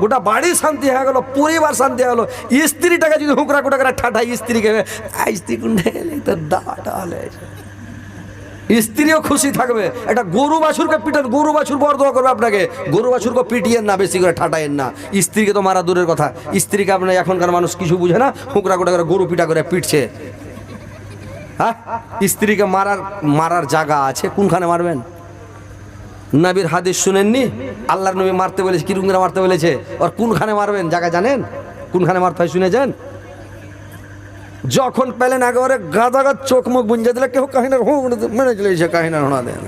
গোটা বাড়ি শান্তি হয়ে গেল, পরিবার শান্তি হয়ে গেল। স্ত্রীটাকে যদি হুকরা কুটা করে ঠাঠাই স্ত্রীকে স্ত্রী কুন্ডে গেলে তো দাটা হলে। স্ত্রীও খুশি থাকবে। একটা গরু বাছুরকে পিটান গরু বাছুর বর্ধ করবে আপনাকে। গরু বাছুরকে পিটিয়েন না, বেশি করে ঠাটাইয়েন না। স্ত্রীকে তো মারা দূরের কথা। স্ত্রীকে আপনার এখনকার মানুষ কিছু বুঝে না, হুকরা কুটা করে গরু পিটা করে পিটছে। হ্যাঁ? স্ত্রীকে মারার মারার জায়গা আছে? কোনখানে মারবেন? নবীর হাদিস শুনেননি? আল্লাহর নবী মারতে বলেছে কীরকম করে মারতে বলেছে? আর কোনখানে মারবেন? জায়গা জানেন? কোনখানে মারতে হয় শুনেছেন? যখন পেলেন একেবারে গাদা গাদ চোখ মুখ বুঞ্জে দিলে কেউ কাহিনার হো মেনে চলেছে কাহিনার হোনা দেন।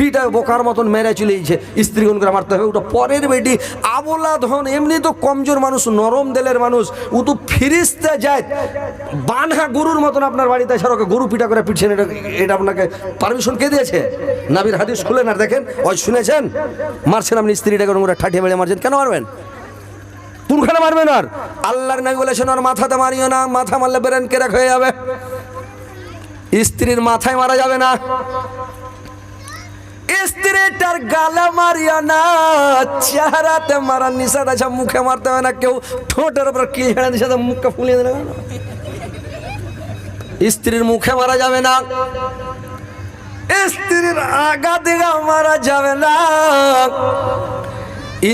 পিঠা বোকার মতন মেরে চলেছে স্ত্রী গুণ করে মারতে হবে, ওটা পরের বেটি। আবলা ধন, এমনি তো কমজোর মানুষ, নরম দেলের মানুষ। ও তো ফিরিস্তে যায় বানহা গরুর মতন আপনার বাড়িতে এসে ওকে গরু পিঠা করে পিটছেন, এটা এটা আপনাকে পারমিশন কে দিয়েছে? নাবির হাদিস খুলেন আর দেখেন, ওই শুনেছেন? মারছেন আপনি স্ত্রীটাকে করে ঠাঠিয়ে মেরে মারছেন, কেন মারবেন? কোনখানে মারবেন আর? আল্লাহর নবী বলেছেন, আর মাথাতে মারিও না, মাথা মারলে ব্রেন কেরাক হয়ে যাবে। স্ত্রীর মাথায় মারা যাবে না। স্ত্রীটার গালে মারিও না, চেহারাতে মারার নিষেধ আছে মুখে মারতে হবে না, কেউ ঠোঁটের উপর কি দিছে তো মুখটা ফুলিয়ে দেবে। না স্ত্রীর মুখে মারা যাবে না, স্ত্রীর আগা দিগা মারা যাবে না,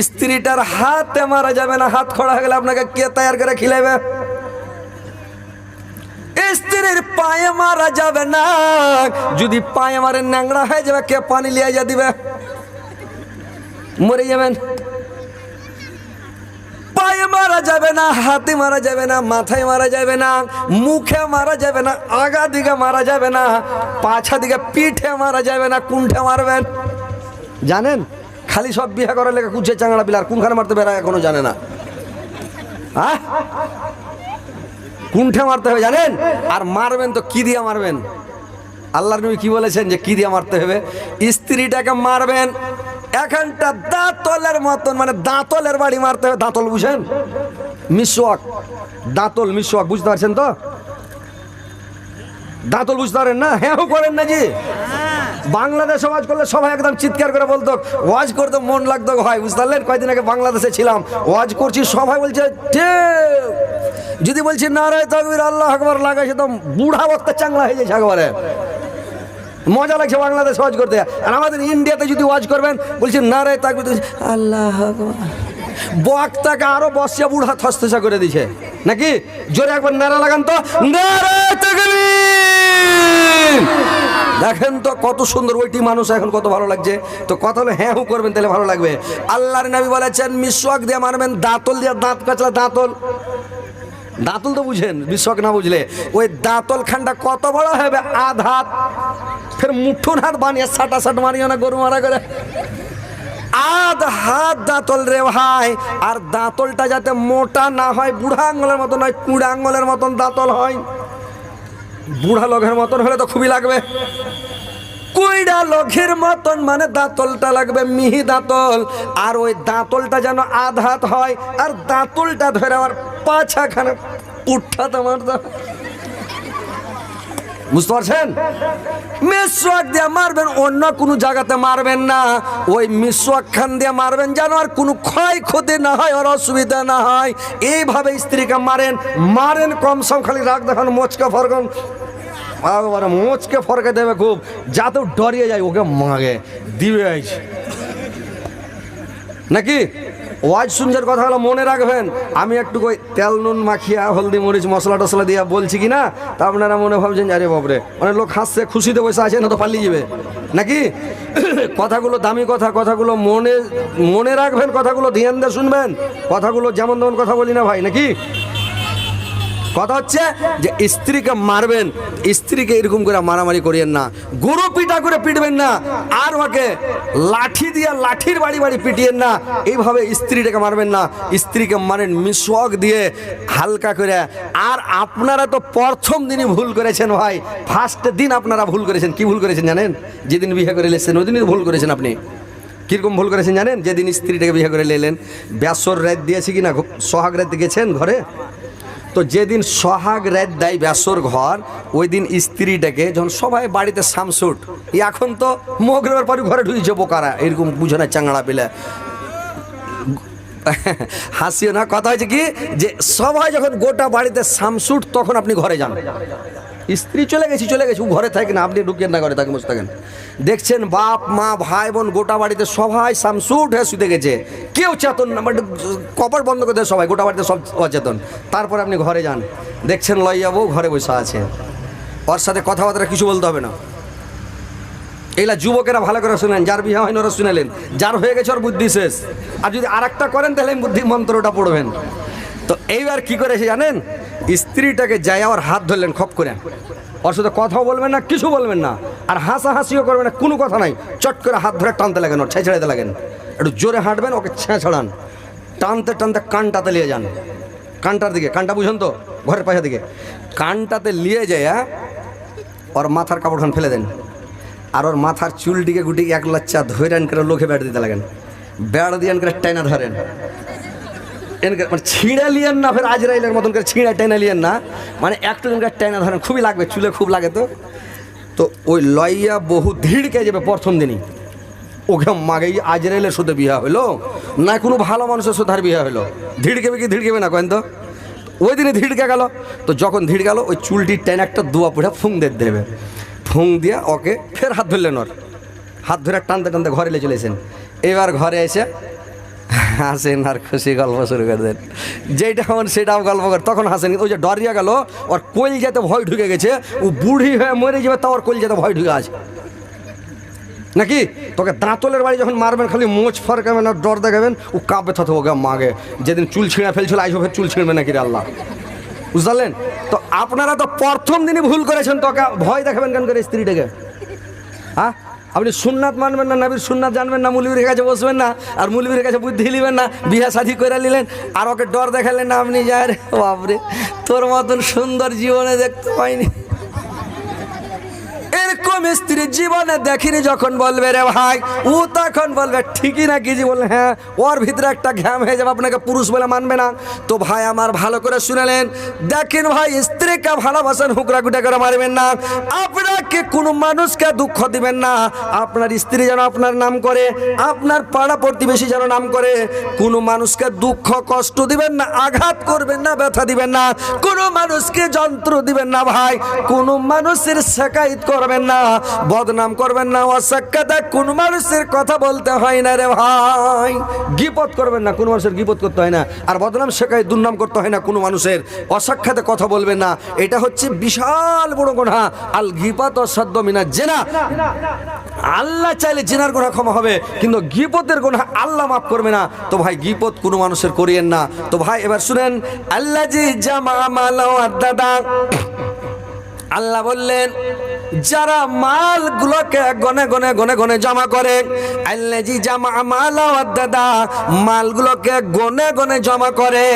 স্ত্রীটার হাতে মারা যাবে না, হাত খোড়া হয়ে গেলে আপনাকে কে তৈয়ার করে খিলাইবে? স্ত্রীর পায়ে মারা যাবে না। যদি পায়ে মারে ন্যাংরা হয়ে যাবে, কে পানি লিয়ে যা দিবে? মরে যাবেন। পায়ে মারা যাবে না, হাতে মারা যাবে না, মাথায় মারা যাবে না, মুখে মারা যাবে না, আগা দিকে মারা যাবে না, পাছা দিকে পিঠে মারা যাবে না, কুণ্ঠে মারবেন। জানেন? খালি সব বিয়ে করার লেখা কুচে চাংড়া বিলার, কোনখানে মারতে বেড়ায় এখনও জানে না। হ্যাঁ কুণ্ঠে মারতে হবে, জানেন? আর মারবেন তো কি দিয়ে মারবেন? আল্লাহর নবী কি বলেছেন যে, কি দিয়ে মারতে হবে? স্ত্রীটাকে মারবেন, এখানটা দাঁতলের মতন মানে দাঁতলের বাড়ি মারতে হবে। দাঁতল বুঝেন? মিসওয়াক। দাঁতল, মিসওয়াক, বুঝতে পারছেন তো? দাঁতল বুঝতে পারেন না? হ্যাঁ করেন না জি বাংলাদেশ ওয়াজ করলে সবাই একদম চিৎকার করে বলতো, ওয়াজ করতে মন লাগতো ভাই বুঝতে পারলেন? কয়েকদিন আগে বাংলাদেশে ছিলাম, ওয়াজ করছি, সবাই বলছে যদি বলছি, নারায় তকবির, আল্লাহ আকবর, লাগাইছে, তো বুড়া বক্তা চাংলা হয়ে যাচ্ছে একবারে। মজা লাগছে বাংলাদেশ ওয়াজ করতে। আর আমাদের ইন্ডিয়াতে যদি ওয়াজ করবেন, বলছি, নারায় তাকবির আল্লাহ বক্তাকে আরও বসিয়া বুড়া থসথসা করে দিছে নাকি? জোরে একবার নারা লাগান তো। নারায় তাকবীর! দেখেন তো কত সুন্দর ওইটি মানুষ এখন কত ভালো লাগছে। তো কথা হলে হ্যাঁ হু করবেন, তাহলে ভালো লাগবে। আল্লাহর নবী বলেছেন, মিসওয়াক দিয়ে মারবেন, দাঁতল দিয়ে দাঁত কাচলা, দাঁতল। দাঁতল তো বুঝেন বিশ্বক না বুঝলে। ওই দাঁতল খানটা কত বড় হবে, আধ হাত। ফের মুঠুন হাত বানিয়ে সাটা সাট মারিও না, গরু মারা করে। আধ হাত দাঁতল রে ভাই, আর দাঁতলটা যাতে মোটা না হয়, বুড়া আঙ্গলের মতন নয় কুড়া আঙ্গলের মতন দাঁতল হয়। বুড়া লঘের মতন হলে তো খুবই লাগবে কুইডা লঘের মতন মানে দাঁতলটা লাগবে, মিহি দাঁতল আর ওই দাঁতলটা যেন আধাত হয়, আর দাঁতলটা ধরে আমার পাছাখানে উঠাতে মারতে হবে। বুঝতে পারছেন? মিসওয়াক দিয়ে মারবেন, অন্য কোনো জায়গাতে মারবেন না। ওই মিসওয়াক খান দিয়ে মারবেন যেন আর কোনো ক্ষয়ক্ষতি না হয়, আর অসুবিধা না হয়। এইভাবে স্ত্রীকে মারেন মারেন কম সম, খালি রাখ দেখান, মোচকা ফরকম একবারে মোচকে ফরকে দেবে খুব। যাতে ডরিয়ে যায়, ওকে মাগে, দিবে নাকি? ওয়াজ শুনছেন কথা হলো মনে রাখবেন। আমি একটু কই তেল, নুন মাখিয়া, হলদি, মরিচ, মশলা টসলা দিয়া বলছি কি না তা আপনারা মনে ভাবছেন, আরে বাবরে অনেক লোক হাসছে, খুশিতে বসে আছে, না তো পালিয়ে যাবে? নাকি? কথাগুলো দামি কথা, কথাগুলো মনে মনে রাখবেন, কথাগুলো ধ্যান দিয়ে শুনবেন, কথাগুলো যেমন তেমন কথা বলি না ভাই, নাকি? কথা হচ্ছে যে স্ত্রীকে মারবেন, স্ত্রীকে এরকম করে মারামারি করিয়েন না। গরু পিটা করে পিটবেন না, আর ওকে লাঠি দিয়ে লাঠির বাড়ি বাড়ি পিটিয়েন না। এইভাবে স্ত্রীটাকে মারবেন না, স্ত্রীকে মারেন মিশক দিয়ে হালকা করে। আর আপনারা তো প্রথম দিনই ভুল করেছেন ভাই ফার্স্ট দিন আপনারা ভুল করেছেন। কি ভুল করেছেন জানেন? যেদিন বিয়ে করে এসেছেন ওই দিনই ভুল করেছেন আপনি। কীরকম ভুল করেছেন জানেন? যেদিন স্ত্রীটাকে বিয়ে করে এলেন ব্যাসর রাত দিয়েছে কি না সোহাগ রাত গেছেন ঘরে? তো যেদিন সোহাগ রাত দেয় ব্যাসর ঘর ওই দিন স্ত্রীটাকে যখন সবাই বাড়িতে সামসুট এখন তো মগরের পরে ঘরে ঢুকেছে বোকারা, এরকম বুঝে না চাংড়া পেলে। হাসিও না, কথা হয়েছে কি? যে সবাই যখন গোটা বাড়িতে সামসুট তখন আপনি ঘরে যান। স্ত্রী চলে গেছি চলে গেছি, ও ঘরে থাকে না আপনি ঢুকেন না ঘরে থাকেন বসে থাকেন। দেখছেন বাপ, মা, ভাই, বোন, গোটা বাড়িতে সবাই সামসুট হয়ে শুতে গেছে। কেউ চেতন না বাট কপাট বন্ধ করে দেয় সবাই, গোটা বাড়িতে সব অচেতন। তারপর আপনি ঘরে যান। দেখছেন লইয়া বউ ঘরে বসে আছে। ওর সাথে কথাবার্তা কিছু বলতে হবে না। এইলা যুবকেরা ভালো করে শুনেন, যার বিয়ে হয়নি ওরা শুনেলেন। যার হয়ে গেছে ওর বুদ্ধি শেষ। আর যদি আর একটা করেন, তাহলে বুদ্ধি মন্ত্রটা পড়বেন। তো এইবার কি করেছে জানেন? স্ত্রীটাকে যাই ওর হাত ধরলেন, খপ করে। ওর সাথে কথাও বলবেন না, কিছু বলবেন না। আর হাসাহাসিও করবেন না, কোনো কথা নাই। চট করে হাত ধরে টানতে লাগেন, ওর ছেঁচড়াতে লাগেন। একটু জোরে হাঁটবেন, ওকে ছেঁচড়ান টানতে টানতে কানটাতে নিয়ে যান। কানটার দিকে, কানটা বুঝুন তো, ঘরের পাশে দিকে। কানটাতে নিয়ে যায় হ্যাঁ? ওর মাথার কাপড়খান ফেলে দেন। আর ওর মাথার চুলটিকে গুটিকে এক লাচ্চা ধরে আন করে লোকে বেড় দিতে লাগেন। বেড় দিয়ে করে টেনা ধরেন। মানে ছিঁড়ে লিয়েন না, ফের আজরাইলের মতন করে ছিঁড়ে টেনে লিয়েন না। মানে একটু দিন করে টেনা ধরেন, খুবই লাগবে, চুলে খুব লাগে তো। তো ওই লইয়া বহু ধীরকে যাবে প্রথম দিনই। ওকে মাগে আজরাইলের সাথে বিয়া হইল, না কোনো ভালো মানুষের সাথে আর বিয়া হইল। ধীরকেবে কি ধীরকেবে না কেন তো? ওই দিনে ধীরকে গেল। তো যখন ধীর গেল, ওই চুলটি টেনে একটা দুয়া পুড়ে ফুং দিয়ে দেবে। ফুং দিয়ে ওকে ফের হাত ধরলেন ওর। হাত ধরে টানতে টানতে ঘরে চলেছেন এবার ঘরে এসে হাসেন আর খুশি গল্প শুরু করে দেন। যেটা হন সেটাও গল্প করে। তখন হাসেন, ওই যে ডরিয়া গেল, ওর কোল যেতে ভয় ঢুকে গেছে, ও বুড়ি হয়ে মরে যাবে, তাও ওর কোল যেতে ভয় ঢুকে আছে। নাকি? তোকে দাঁতলের বাড়ি যখন মারবেন, খালি মোচ ফরকাবেন আর ডর দেখাবেন, ও কাঁপে থাকতে ওকে মাগে। যেদিন চুল ছিঁড়া ফেলছিল, আইসো ফের চুল ছিঁড়বে নাকি আল্লাহ। বুঝলেন তো আপনারা তো প্রথম দিনই ভুল করেছেন তোকে ভয় দেখাবেন কেন করে স্ত্রীটাকে? হ্যাঁ? আপনি সুননাথ মানবেন না, নবীর সুননাথ জানবেন না, মুলবির কাছে বসবেন না, আর মুলবির কাছে বুদ্ধি নিবেন না, বিয়া শাদি করে নিলেন, আর ওকে ডর দেখালেন না আপনি যায় বাপরে, তোর মতন সুন্দর জীবনে দেখতে পাইনি। এরকম স্ত্রী জীবনে দেখিনি যখন বলবে রে ভাই। ও তখন বলবে, ঠিকই না কি জি হ্যাঁ ওর ভিতরে একটা ঘ্যাম হয়ে যাবে, আপনাকে পুরুষ বলে মানবে না। তো ভাই আমার ভালো করে শুনেলেন। দেখেন ভাই, স্ত্রীকে ভালোবাসেন হুকরা গুটা করে মারবেন না। আপনাকে কোনো মানুষকে দুঃখ দিবেন না। আপনার স্ত্রী যেন আপনার নাম করে, আপনার পাড়া প্রতিবেশী যেন নাম করে। কোনো মানুষকে দুঃখ, কষ্ট দিবেন না, আঘাত করবেন না, ব্যথা দিবেন না। কোনো মানুষকে যন্ত্র দিবেন না ভাই। কোনো মানুষের শেখায়ত করবেন না, বদনাম করবেন না অসাক্ষাতে কোন মানুষের কথা বলতে হয় না রে ভাই। গিপত করবেন না, কোনো মানুষের গিপত করতে হয় না। আর বদনাম শেখায়, দুর্নাম করতে হয় না কোনো মানুষের। অসাক্ষাতে কথা বলবেন না। এটা হচ্ছে বিশাল বড় গোনা আল গিপাত অসাধ্য মিনা জেনা। আল্লাহ চাইলে জেনার গোনা ক্ষমা হবে, কিন্তু গিপতের গোনা আল্লাহ মাফ করবে না। তো ভাই গিপত কোনো মানুষের করিয়েন না। তো ভাই, এবার শুনেন, আল্লাহ জি জামা, মালা দাদা আল্লাহ বললেন যারা মালগুলোকে গনে গনে গনে গনে জমা করে আল্লাজি জামা মাল দাদা, মালগুলোকে গনে গনে জমা করে।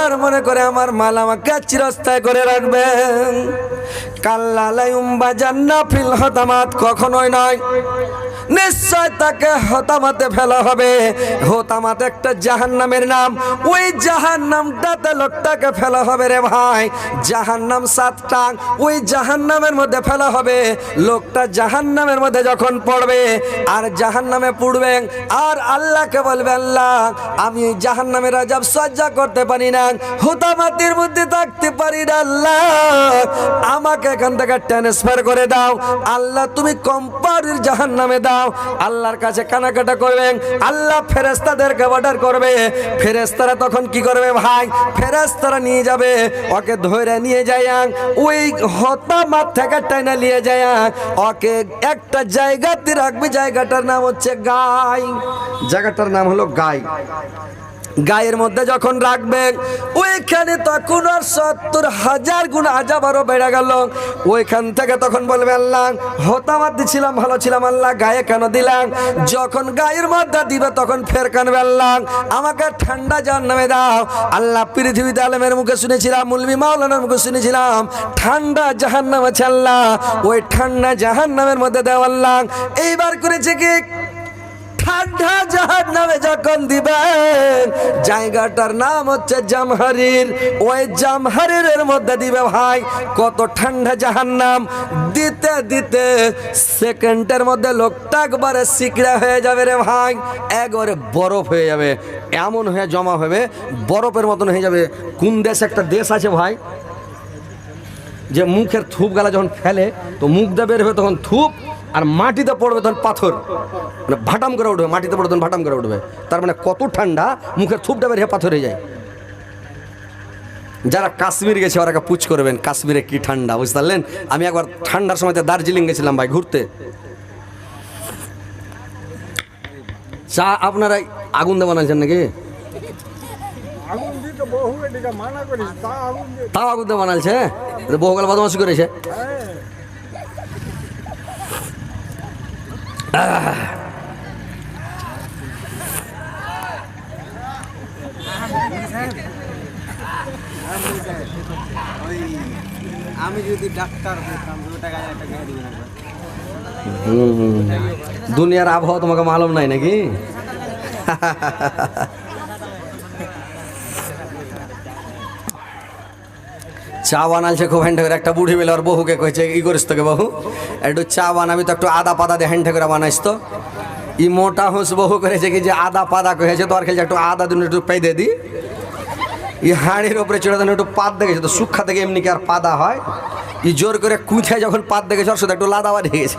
আর মনে করে আমার মাল আমাকে চিরস্থায় করে রাখবেন কাল্লা লাইম বাজান্না ফিল হতামাত কখনোই নয়। নিশ্চয় তাকে হতামাতে ফেলা হবে। হতামাত একটা জাহান নামের নাম। ওই জাহান নামটাতে লোকটাকে ফেলা হবে। রে ভাই? জাহান নাম সাতটা, ওই জাহান নামের মধ্যে ফেলা হবে। লোকটা জাহান নামের মধ্যে যখন পড়বে, আর জাহান নামে পড়বে, আর আল্লাহকে বলবে, আল্লাহ, আমি এই জাহান নামের আজাব সজ্জা করতে পারি না, হুতামাতির মধ্যে থাকতে পারি না, আল্লাহ। আমাকে এখান থেকে ট্রান্সফার করে দাও। আল্লাহ, তুমি কোম্পানির জাহান নামে দাও। আল্লাহর কাছে কানাকাটা করবেন আল্লাহ ফেরেস্তাদেরকে অর্ডার করবে। ফেরেস্তারা তখন কি করবে ভাই? ফেরেস্তারা নিয়ে যাবে। ওকে ধরে নিয়ে যায়াং ওই হতামাত থেকে টাইনা নিয়ে যায়াং ওকে একটা জায়গাতে রাখবে, জায়গাটার নাম হচ্ছে গাই। জায়গাটার নাম হলো গাই। গায়ের মধ্যে যখন রাখবেন ওইখানে তখন আর সত্তর হাজার গুণ আজাব আরও বেড়ে গেল। ওইখান থেকে তখন বলবে, আল্লাহ, হতামাত ছিলাম ভালো ছিলাম, আল্লাহ, গায়ে কেন দিলাম? যখন গায়ের মধ্যে দিবে, তখন ফের কানবে, আল্লাহ, আমাকে ঠান্ডা জান নামে দাও। আল্লাহ, পৃথিবীতে আলমের মুখে শুনেছিলাম, মুলবি মাওলানার মুখে শুনেছিলাম, ঠান্ডা জাহান নাম আছে ওই ঠান্ডা জাহান নামের মধ্যে দেওয়া আল্লাহ। এইবার করেছে কি? ঠান্ডা জাহান নামে যখন দিবেন, জায়গাটার নাম হচ্ছে জামহারির। ওই জামহারির মধ্যে দিবে ভাই, কত ঠান্ডা জাহান নাম। দিতে দিতে সেকেন্ডের মধ্যে লোকটা একবারে সিকড়া হয়ে যাবে রে ভাই, একবারে বরফ হয়ে যাবে, এমন হয়ে জমা হবে, বরফের মতন হয়ে যাবে। কোন দেশ একটা দেশ আছে ভাই, যে মুখের থুপ গালা যখন ফেলে, তো মুখ হবে তখন থুপ আর মাটিতে পড়বে তখন পাথর। মানে ভাটাম করে উঠবে মাটিতে পড়বে তখন ভাটাম করে উঠবে। তার মানে কত ঠান্ডা মুখের থুপটা বের হয়ে পাথর হয়ে যায়। যারা কাশ্মীর গেছে ওরা পুচ করবেন কাশ্মীরে কি ঠান্ডা বুঝতে পারলেন? আমি একবার ঠান্ডার সময় দার্জিলিং গেছিলাম ভাই ঘুরতে। চা আপনারা আগুন দিয়ে বানাচ্ছেন নাকি? তাও আগুন দিয়ে বানালছে বহুকাল বদমাসি করেছে হ্যাঁ আমি যদি ডাক্তার হতাম টাকা একটা গাড়ি দিবেন দুনিয়ার আবহাওয়া তোমাকে মালুম নাই নাকি? চা বানালছে খুব হ্যান্ড করে। একটা বুড়ি বেলার বহুকে কয়েছে ই করিস তোকে বহু একটু চা বানাবি তো একটু আদা পাদা দিয়ে হ্যান্ড করে বানাইস তো। ই মোটা হুঁস বহু করেছে কি যে আদা পাদা কয়েছে তো আর খেলছে একটু আদা দিন একটু পেয়ে দে। দি ই হাঁড়ির উপরে চড়ে দেন একটু পাত দেখেছে তো সুক্ষা থেকে এমনি কি আর পাদা হয়। ই জোর করে কুঁথে যখন পাত দেখেছে, ওর শুধু একটু লাদা বাড়ি গেছে।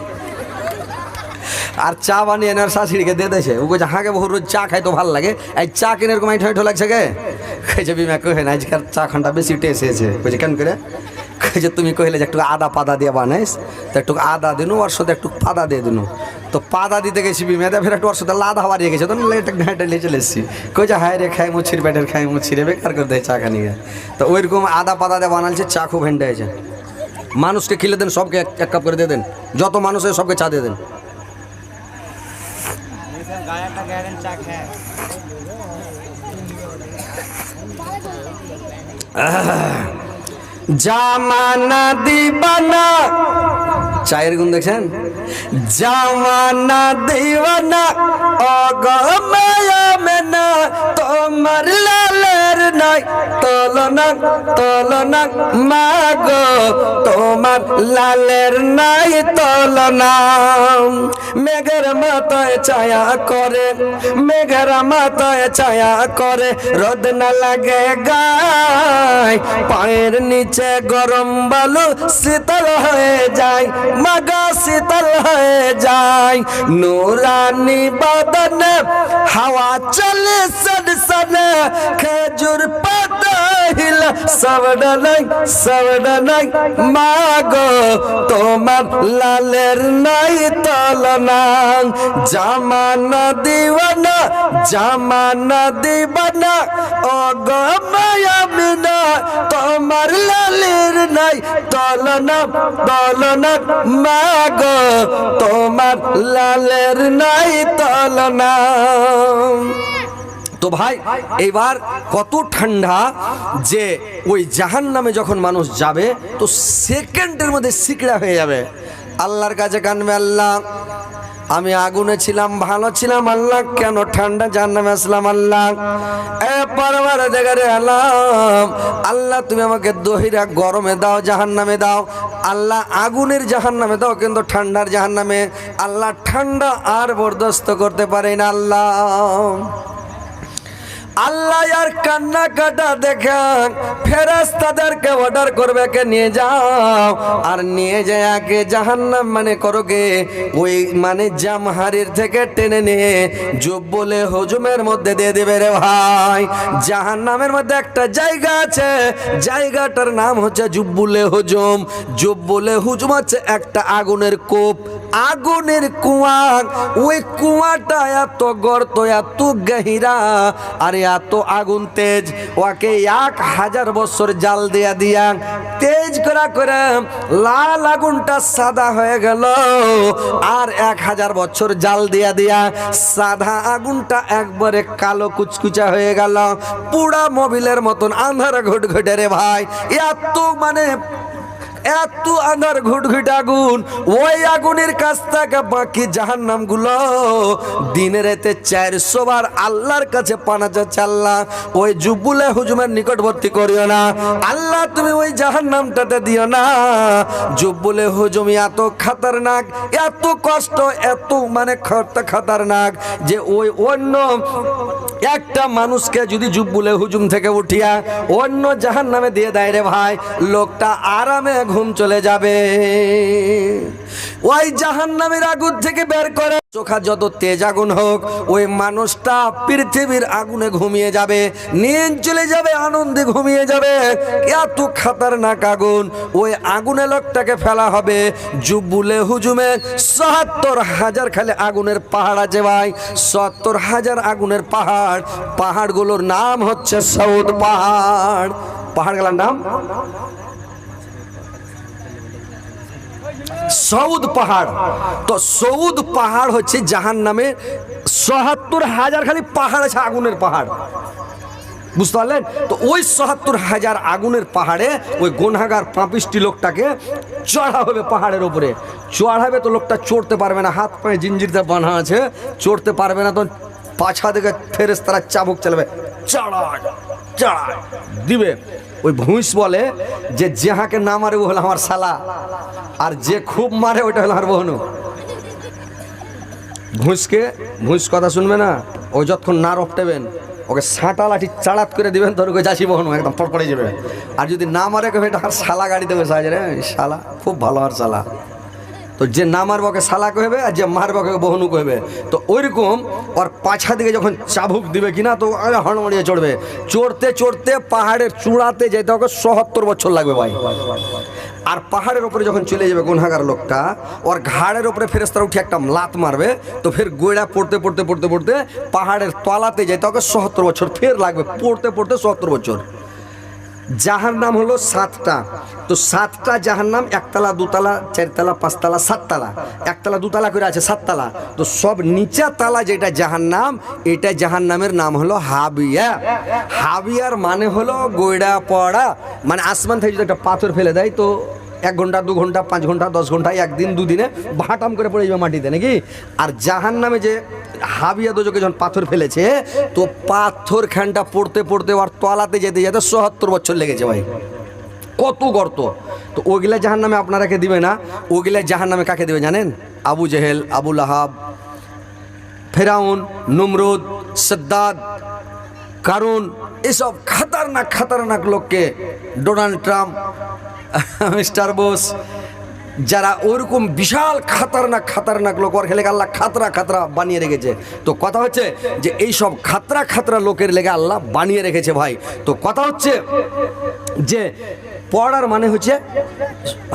আর চা বানিয়ে এনার শাশুড়িকে দিয়ে দেছে ও কইছে, হাঁকে বহু রোজ চা খাই তো ভালো লাগে। এই চা কিনে এরকম আইঠো আইঠো লাগছে কে? কইছে, বিমা কহে না আজকাল চা খানটা বেশি টেস্ট হয়েছে। কইছে, কেন করে কইছে, তুমি কহিলে যে একটু আদা পাতা দিয়ে বানাইস, তো একটু আদা দিনু, ওর সাথে একটু পাতা দিয়ে দিনু। তো পাতা দিতে গেছি বিমা দিয়ে ফের একটু ওর সাথে লাদা হারিয়ে গেছে, তো লেটে ঘাটে নিয়ে চলে এসেছি। কইছে, হায় রে, খাই মুছির পেটের, খাই মুছিরে, বেকার করে দেয় চা খানি তো ওইরকম আদা পাতা দিয়ে বানালছে চা খুব হেন্ডে হয়েছে। মানুষকে খিলে দেন, সবকে এক কাপ করে দিয়ে দেন। যত মানুষ হয় সবকে চা দিয়ে দেন। গায়ে একটা গ্যারেন চা খায় জামানা দিবানা চায়ের গুণ দেখছেন জামানা দিবানা অগমায়া মেনা তোমার লালের নাই তলনা তলনা মাগো, তোমার লালের নাই তলনা মেঘের মাথায় ছায়া করে, মেঘের মাথায় ছায়া করে, রোদ না লাগে গায়। পায়ের নিচে গরম বালু শীতল হয়ে যায়, মাগা, শীতল হয়ে যায়। নুরানি বাদন হাওয়া চলে সন সন খেজুর পাতা হিলা সবডা নাই সবডা নাই মাগো, তোমার লালের নাই তলনা। জামানা দিওয়ানা, জামানা দিবানা। ও গো মায়া মিনা, তোমার লালের নাই তলনা। তলনা মাগো, তোমার লালের নাই তলনা। তো ভাই, এইবার কত ঠান্ডা যে ওই জাহান নামে যখন মানুষ যাবে, তো সেকেন্ডের মধ্যে সিকড়া হয়ে যাবে। আল্লাহর কাছে কানবে, আল্লাহ, আমি আগুনে ছিলাম, ভালো ছিলাম, আল্লাহ, কেন ঠান্ডা জাহান নামে আসলাম, আল্লাহ? আল্লাহ, তুমি আমাকে দহিরা গরমে দাও জাহান নামে দাও। আল্লাহ, আগুনের জাহান নামে দাও, কিন্তু ঠান্ডার জাহান নামে আল্লাহ, ঠান্ডা আর বরদস্ত করতে পারে না, আল্লাহ। আল্লাহ আর কান্না কাটা দেখান ফেরাস্তাদেরকে অর্ডার করবে কে নিয়ে যাও। আর নিয়ে যায় আগে জাহান্নাম মানে করোগে ওই মানে জামহারির থেকে টেনে নিয়ে জব বলে হজুমের মধ্যে দিয়ে দেবে রে ভাই। জাহান্নামের মধ্যে একটা জায়গা আছে, জায়গাটার নাম হচ্ছে জুব্বুলে হুজুম। জুব্বুলে হুজুম হচ্ছে একটা আগুনের কোপ। আগুনের কুয়া ওই কুয়াটা এত গর্ত, এত গহিরা, আর এত আগুন তেজ ওকে এক হাজার বছর জাল দিয়া দিয়া তেজ করা করে লাল আগুনটা সাদা হয়ে গেল। আর এক হাজার বছর জাল দিয়া দিয়া সাদা আগুনটা একবারে কালো কুচকুচা হয়ে গেল। পুরা মোবিলের মতন আন্ধারা ঘট ঘটে রে ভাই। এত মানে এত আধার ঘুটঘুট আগুন, ওই আগুনের কাছ থেকে বাকি জাহান নামগুলো দিনে রাতে চারশো বার আল্লাহর কাছে পানা আল্লাহ। ওই জুবুলে হুজুমের নিকটবর্তী করিও না। আল্লাহ, তুমি ওই জাহান নামটাতে দিও না। জুবুলে হুজুম এত খাতারনাক, এত কষ্ট, এত মানে খত- খাতারনাক যে ওই অন্য একটা মানুষকে যদি জুব্বুলে হুজুম থেকে উঠিয়া অন্য জাহান নামে দিয়ে দেয় রে ভাই, লোকটা আরামে ঘুম চলে যাবে, ওই জাহান নামের আগুন থেকে বের করে। চোখা যত তেজ আগুন হোক, ওই মানুষটা পৃথিবীর আগুনে ঘুমিয়ে যাবে, নিন চলে যাবে, আনন্দে ঘুমিয়ে যাবে। এত খাতারনাক আগুন, ওই আগুনে লোকটাকে ফেলা হবে। জুবুলে হুজুমে সত্তর হাজার খালি আগুনের পাহাড় আছে ভাই সত্তর হাজার আগুনের পাহাড়। পাহাড়গুলোর নাম হচ্ছে সৌদ পাহাড়। পাহাড়গুলোর নাম? সৌদ পাহাড়। তো সৌদ পাহাড় হচ্ছে জাহান নামে সহাত্তর হাজার খালি পাহাড় আছে আগুনের পাহাড়। বুঝতে পারলেন? তো ওই সহাত্তর হাজার আগুনের পাহাড়ে ওই গোনাগার পাপিষ্টি লোকটাকে চড়া হবে পাহাড়ের উপরে। চড়াবে তো লোকটা চড়তে পারবে না, হাত পায়ে জিঞ্জিরতে বাঁধা আছে, চড়তে পারবে না তো পাছা থেকে ফেরেস তারা চাবুক চালাবে। চড়া চড়া দিবে। ওই ভুঁস বলে যে যাহাকে না মারে ও হলো আমার শালা, আর যে খুব মারে ওইটা হলো আমার বহনু ভুঁসকে ভুঁস কথা শুনবে না? ও যতক্ষণ না রপটেবেন ওকে সাঁটা লাঠি চাড়াত করে দেবেন তোর ওকে যাচ্ছি বহনু একদম পড়পড়ে যাবে। আর যদি না মারে এটা আর শালা গাড়ি দেবে সাহায্য রে, শালা, খুব ভালো আর শালা। তো যে না মারবে ওকে শালা কহবে আর যে মারবে ওকে বহনু কহবে তো ওইরকম ওর পাছা দিকে যখন চাবুক দিবে কিনা, তো হড়মড়িয়ে চড়বে। চড়তে চড়তে পাহাড়ের চূড়াতে যেতে ওকে সত্তর বছর লাগবে ভাই। আর পাহাড়ের উপরে যখন চলে যাবে গুনহাগার লোকটা, ওর ঘাড়ের উপরে ফেরেস্তারা উঠে একটা লাত মারবে, তো ফের গোড়া পড়তে পড়তে পড়তে পড়তে পাহাড়ের তলাতে যেতে ওকে সত্তর বছর। ফের লাগবে, পড়তে পড়তে সত্তর বছর। জাহার নাম হলো সাতটা। তো সাতটা জাহার নাম একতলা, দুতলা, চারতলা, পাঁচতলা, সাততলা। একতলা, দুতলা করে আছে, সাততলা। তো সব নিচা তালা যেটা জাহার নাম এটা জাহার নামের নাম হলো হাবিয়া। হাবিয়ার মানে হলো গোয়ডা পড়া। মানে আসমান থেকে যদি একটা পাথর ফেলে দেয়, তো এক ঘণ্টা, দু ঘণ্টা, পাঁচ ঘণ্টা, দশ ঘণ্টা, একদিন, দুদিনে ভাটাম করে পড়ে যাবে মাটিতে, নাকি? আর জাহান নামে যে হাবিয়া দোজকে যখন পাথর ফেলেছে, তো পাথর খানটা পড়তে পড়তে আর তলাতে যেতে যেতে সত্তর বছর লেগেছে ভাই। কত গর্ত। তো ওগুলা জাহান নামে আপনারাকে দিবে না? ওগুলা জাহান নামে কাকে দেবে জানেন? আবু জেহেল আবুল আহাব ফেরাউন, নমরুদ, সদ্দাদ কারণ এসব খাতারনাক খাতারনাক লোককে, ডোনাল্ড ট্রাম্প, মিস্টার বোস যারা ওরকম বিশাল খাতারনাক খাতারনাক ওর খেলে আল্লাহ খাতরা খাতরা বানিয়ে রেখেছে। তো কথা হচ্ছে যে এই সব খাতরা খাতরা লোকের লেগে আল্লাহ বানিয়ে রেখেছে ভাই। তো কথা হচ্ছে যে পড়ার মানে হচ্ছে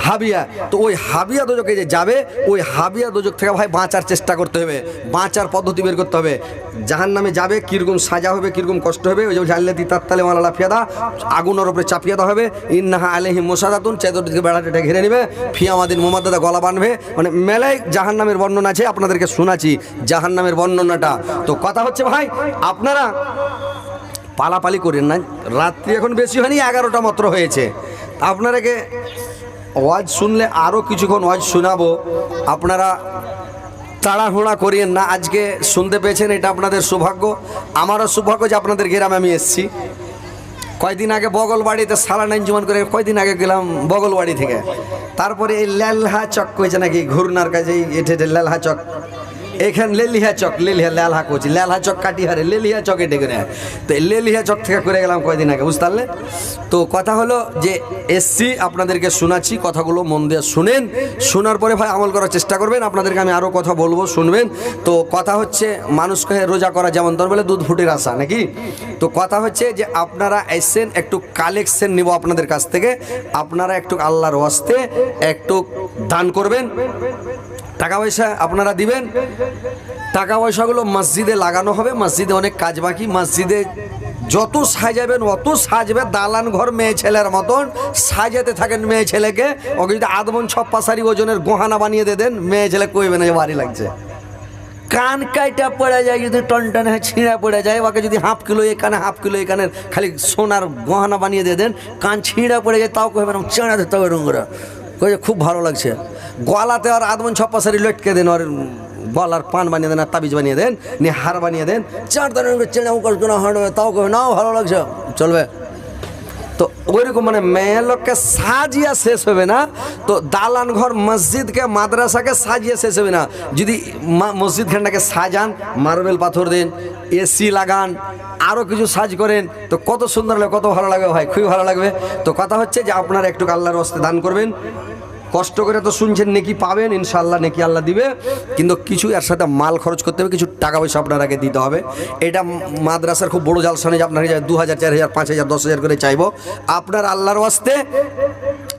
হাবিয়া। তো ওই হাবিয়া দোজকে যে যাবে, ওই হাবিয়া দোজক থেকে ভাই বাঁচার চেষ্টা করতে হবে, বাঁচার পদ্ধতি বের করতে হবে। জাহান নামে যাবে, কীরকম সাজা হবে, কীরকম কষ্ট হবে, ওই যে জানলে তি তাত্তালে মালা ফিয়াদা, আগুনের ওপরে চাপিয়ে দেওয়া হবে। ইন্নাহা আলহি মোসাদাতুন চেতরদিকে বেড়াটা ঘিরে নেবে। ফিয়ামাদিন মোহাম্মদাদা গলা বাঁধবে। মানে মেলায় জাহান নামের বর্ণনা আছে, আপনাদেরকে শোনাচ্ছি জাহান নামের বর্ণনাটা। তো কথা হচ্ছে ভাই, আপনারা পালাপালি করেন না রাত্রি এখন বেশি হয়নি, এগারোটা মাত্র হয়েছে। আপনারাকে ওয়াজ শুনলে আরও কিছুক্ষণ ওয়াজ শোনাবো। আপনারা তাড়াহুড়া করিয়েন না, আজকে শুনতে পেয়েছেন, এটা আপনাদের সৌভাগ্য। আমারও সৌভাগ্য যে আপনাদের গ্রামে আমি এসেছি। কয়দিন আগে বগল বাড়িতে নাইন আঞ্জুমান করে কয়দিন আগে গেলাম বগলবাড়ি থেকে। তারপরে এই লেলহা চক কইছে নাকি ঘুরনার কাছে এঠে লেলহা চক। এখানে লেলিহা চক, লেলিহা লেলহা করছি লেলহা চক কাটিহারে, লেলিহা চক এটে করে। তো লেলিহা চক থেকে করে গেলাম কয়দিন আগে, বুঝতে পারলে? তো কথা হলো যে এসছি, আপনাদেরকে শোনাচ্ছি কথাগুলো মন দিয়ে শুনেন। শোনার পরে ভাই আমল করার চেষ্টা করবেন, আপনাদেরকে আমি আরও কথা বলব, শুনবেন। তো কথা হচ্ছে, মানুষকে রোজা করা যেমন তোর বলে দুধ ফুটের আশা, নাকি? তো কথা হচ্ছে যে আপনারা এসেন একটু কালেকশন নিব আপনাদের কাছ থেকে। আপনারা একটু আল্লাহর ওয়াস্তে একটু দান করবেন। টাকা পয়সা আপনারা দিবেন। টাকা পয়সাগুলো মসজিদে লাগানো হবে। মসজিদে অনেক কাজ বাকি। মসজিদে যত সাজাবেন, অত সাজবে দালান ঘর মেয়ে ছেলের মতন। সাজাতে থাকেন মেয়ে ছেলেকে। ওকে যদি আদমন ছপ্পাশারি ওজনের গহানা বানিয়ে দিয়ে দেন, মেয়ে ছেলে কইবে না যে ভারী লাগছে। কান কাইটা পড়ে যায়, যদি টনটন হয়ে ছিঁড়া পড়ে যায়, ওকে যদি হাফ কিলো এখানে, হাফ কিলো এখানে খালি সোনার গহনা বানিয়ে দিয়ে দেন, কান ছিঁড়া পড়ে যায়, তাও কহবে না চেঁড়া দিতে হবে রুঙ্গরা কইছে খুব ভালো লাগছে। গলাতে আর আদমন ছপা সারি লটকে দেন, আর গলার পান বানিয়ে দেন, আর তাবিজ বানিয়ে দেন, নিয়ে হার বানিয়ে দেন। চার দিন চেনাও করতো না হাঁটবে তাও কবে নাও ভালো লাগছে। চলবে। তো ওইরকম মানে মেয়ে লোককে সাজিয়া শেষ হবে না, তো দালান ঘর, মসজিদকে, মাদ্রাসাকে সাজিয়ে শেষ হবে না। যদি মা- মসজিদ খানটাকে সাজান, মার্বেল পাথর দেন, এসি লাগান আরও কিছু সাজ করেন, তো কত সুন্দর লাগে, কত ভালো লাগবে ভাই, খুবই ভালো লাগবে। তো কথা হচ্ছে যে আপনারা একটু আল্লাহর হস্তে দান করবেন। কষ্ট করে তো শুনছেন, নেকি পাবেন ইনশাল্লাহ নেকি আল্লাহ দিবে। কিন্তু কিছু এর সাথে মাল খরচ করতে হবে, কিছু টাকা পয়সা আপনার আগে দিতে হবে। এটা মাদ্রাসার খুব বড় জালসানে যে আপনাকে দু হাজার চার হাজার পাঁচ হাজার দশ হাজার করে চাইব। আপনার আল্লাহর ওয়াস্তে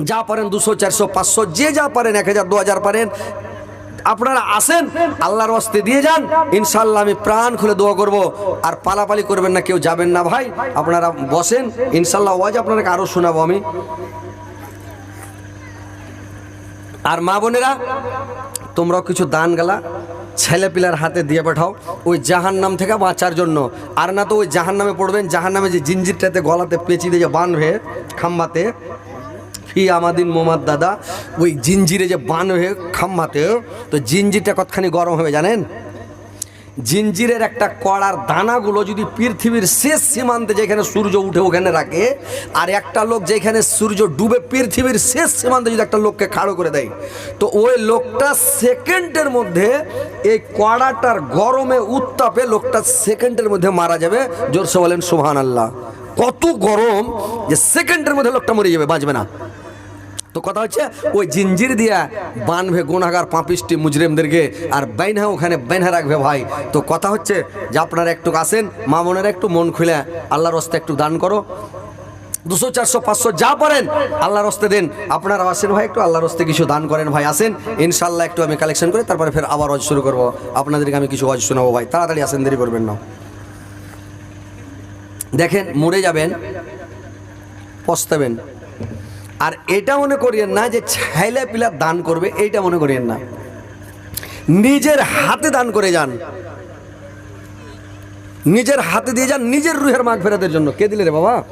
যা পারেন দুশো, চারশো, পাঁচশো, যে যা পারেন এক হাজার দু হাজার পারেন, আপনারা আসেন, আল্লাহর ওয়াস্তে দিয়ে যান। ইনশাল্লাহ আমি প্রাণ খুলে দোয়া করব। আর পালাপালি করবেন না, কেউ যাবেন না ভাই, আপনারা বসেন। ইনশাল্লাহ ওয়াজ আপনাকে আরও শোনাবো আমি। আর মা বোনেরা, তোমরাও কিছু দান গালা ছেলে পিলার হাতে দিয়ে পাঠাও ওই জাহান নাম থেকে বাঁচার জন্য। আর না তো ওই জাহান নামে পড়বেন জাহান নামে যে জিঞ্জিরটাতে গলাতে পেঁচি দিয়ে বাঁধবে খাম্বাতে। ফি আমাদিন মোমাদ দাদা, ওই জিঞ্জিরে যে বাঁধবে খাম্বাতে। তো জিঞ্জিরটা কতখানি গরম হবে জানেন? জিঞ্জিরের একটা কড়ার দানাগুলো যদি পৃথিবীর শেষ সীমান্তে যেখানে সূর্য উঠে ওখানে রাখে, আর একটা লোক যেখানে সূর্য ডুবে পৃথিবীর শেষ সীমান্তে যদি একটা লোককে খাড়ো করে দেয়, তো ওই লোকটা সেকেন্ডের মধ্যে এই কড়াটার গরমে উত্তাপে লোকটা সেকেন্ডের মধ্যে মারা যাবে। জোরসে বলেন সুহান আল্লাহ কত গরম যে সেকেন্ডের মধ্যে লোকটা মরে যাবে, বাঁচবে না। তো কথা হচ্ছে, ওই জিঞ্জির দিয়া বানবে গুণাগার পাপিষ্টি মুজরিমদেরকে আর বাইনহা ওখানে বাইনহা রাখবে ভাই। তো কথা হচ্ছে যে আপনারা একটু আসেন, মা একটু মন খুলে আল্লাহর হস্তে একটু দান করো। দুশো, চারশো, পাঁচশো যা পারেন আল্লাহর হস্তে দেন। আপনারা আসেন ভাই, একটু আল্লাহর হস্তে কিছু দান করেন ভাই, আসেন। ইনশাল্লাহ একটু আমি কালেকশন করে তারপরে ফের আবার অজ শুরু করব। আপনাদেরকে আমি কিছু অজ শোনাবো ভাই, তাড়াতাড়ি আসেন, দেরি করবেন না। দেখেন, মরে যাবেন, পস্তাবেন। আর এটা মনে করিয়েন না যে ছাইলা পিলা দান করবে, এইটা মনে করিয়েন না। নিজের হাতে দান করে যান। নিজের হাতে দিয়ে যান, নিজের রুহের মাঘ ফেরাতের জন্য। কে দিলে রে বাবা?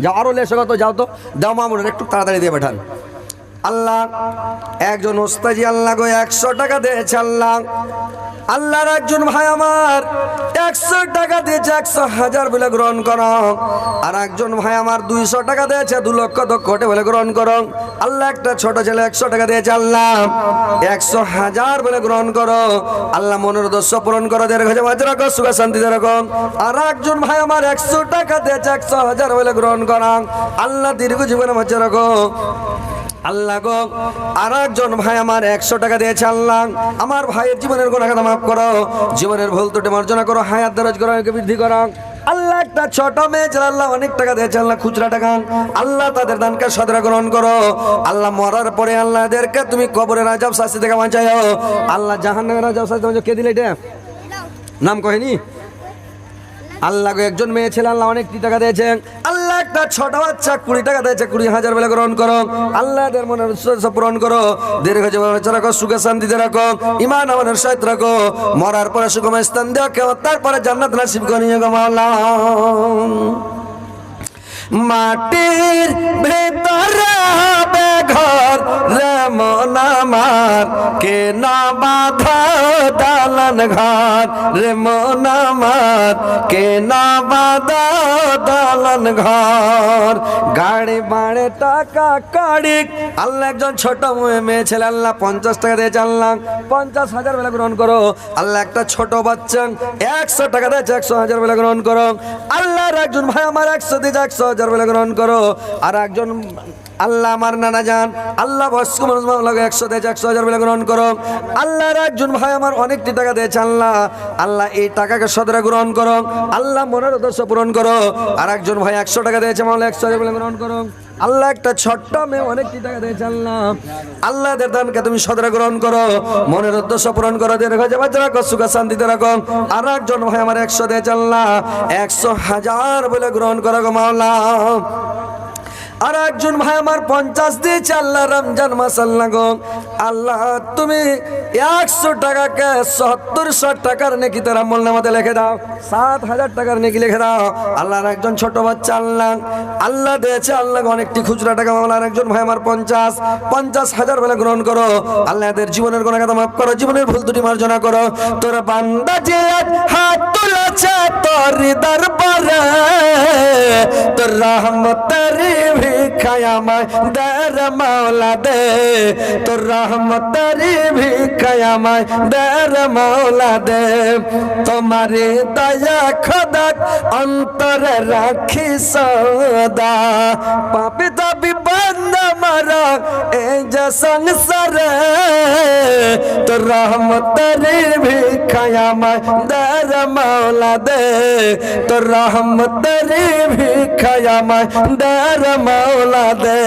যাও আরও লেসো তো, যাও তো। দাও মামুনের, একটু তাড়াতাড়ি দিয়ে পাঠান। আল্লাহ, একজন ওস্তাজি আল্লাহ গো, একশো টাকা দিয়েছে আল্লাহ। আল্লাহর একজন ভাই আমার, একশো টাকা দিয়েছে, একশো হাজার বলে গ্রহণ করো। আর একজন ভাই আমার দুইশো টাকা দিয়েছে, দু লক্ষ দক্ষ বলে গ্রহণ করো। আল্লাহ, একটা ছোট ছেলে একশো টাকা দিয়েছে আল্লাহ। একশো হাজার বলে গ্রহণ করো। আল্লাহ মনের দস্য পূরণ করো দের কাছে মাঝে রাখো, সুখ শান্তিতে রাখো। আর একজন ভাই আমার একশো টাকা দিয়েছে, একশো হাজার বলে গ্রহণ করো। আল্লাহ দীর্ঘ জীবনে মাঝে রাখো। আল্লাহ গো আর একজন ভাই আমার একশো টাকা দিয়েছে, আল্লাহ। আমার ভাইয়ের জীবনের গোনা কথা মাফ করো। জীবনের ভুল ত্রুটি মার্জনা করো, হায়াত দরাজ করো বৃদ্ধি করো। আল্লাহ, একটা ছোট মেয়ে ছিল আল্লাহ অনেক টাকা দিয়েছে, আল্লাহ খুচরা টাকা। আল্লাহ তাদের দানকে সদরা গ্রহণ করো। আল্লাহ মরার পরে আল্লাহদেরকে তুমি কবরের রাজাব শাস্তি থেকে বাঁচাও। আল্লাহ জাহান্নামের রাজাব শাস্তি কে দিলে এটা? নাম কহেনি? আল্লাহ একজন মেয়ে ছেলে, আল্লাহ অনেক টাকা দিয়েছেন আল্লাহ একটা ছোট বাচ্চা, কুড়ি টাকা দিয়েছে, কুড়ি হাজার বেলা গ্রহণ করো। আল্লাহ এদের মনের পূরণ করো। দীর্ঘ জীবন রাখো, সুখে শান্তিতে রাখো। ইমান আমাদের সহিত রাখো। মরার পরে সুগম স্থান দেওয়া, কেউ তারপরে জান্নাত নাসিব করে নিয়ে গো মাওলা মাটির ভেতরে ঘর। রে মন আমার কে না বাধা দালান ঘর। রে মন আমার কে না বাধা দালান ঘর। গাড়ি বাড়ে টাকা কাড়ি। আল্লাহ একজন ছোট মেয়ে ছেলে, আল্লাহ পঞ্চাশ টাকা দিয়ে আল্লাহ। পঞ্চাশ হাজার বেলা গ্রহণ করো। আল্লাহ একটা ছোট বাচ্চা, একশো টাকা দিয়েছে, একশো হাজার বেলা গ্রহণ করো। আল্লাহর একজন ভাই আমার একশো দিয়েছে একশো হাজার বেলা গ্রহণ করো। আর একজন আল্লাহ আমার নানা যান আল্লাহ বয়স্ক মানুষ একশো দিয়েছে একশো হাজার বেলা গ্রহণ করো। আল্লাহর একজন ভাই আমার অনেকটি টাকা দিয়েছে, আল্লাহ আল্লাহ এই টাকাকে সদরা গ্রহণ করো। আল্লাহ মনের উদ্দেশ্য পূরণ করো। আর একজন ভাই একশো টাকা দিয়েছে মামলা একশো হাজার বেলা গ্রহণ করো। আল্লাহ একটা ছোট্ট মেয়ে অনেকটি টাকা দিয়েছে আল্লাহ আল্লাহ দানকে তুমি সদরা গ্রহণ করো, মনের উদ্দেশ্য পূরণ করো, দিয়ে রেখো বাচ্চা রাখো, সুখ শান্তিতে রাখো। আর একজন ভাই আমার একশো দিয়েছে আল্লাহ একশো হাজার বলে গ্রহণ করো গো মাওলা। আর একজন ভাই আমার পঞ্চাশ দিয়েছে আল্লাহ রমজান মাস আল্লাহ গো। আল্লাহ, তুমি একশো টাকাকে সত্তর ষাট টাকার নেকি তোর আমল নামাতে লিখে দাও। সাত হাজার টাকার নেকি লিখে দাও। আল্লাহর একজন ছোট বাচ্চা আল্লাহ। আল্লাহ দিয়েছে, আল্লাহ অনেকটি খুচরা টাকা আল্লাহর একজন ভাই আমার পঞ্চাশ পঞ্চাশ হাজার বেলা গ্রহণ করো। আল্লাহ এদের জীবনের কোনো মাফ করো, জীবনের ভুল ত্রুটি মার্জনা করো। তোর বান্দা যে হাত তুলেছে তোর দরবারে, তোর রহমতের ভিখায় আমায় দের মাওলা দে। তোর রহমতের ভিখায় আমায় দের মাওলা দে। তোমারে দয়া খোদা অন্তরে রাখি সদা। পাপি বন্ধ মারা এই যে সংসারে তোর রহমতের ভিখায় আমায় দের মাওলা দে তোর রহমতের ভিখায় আমায় দের মাওলা দে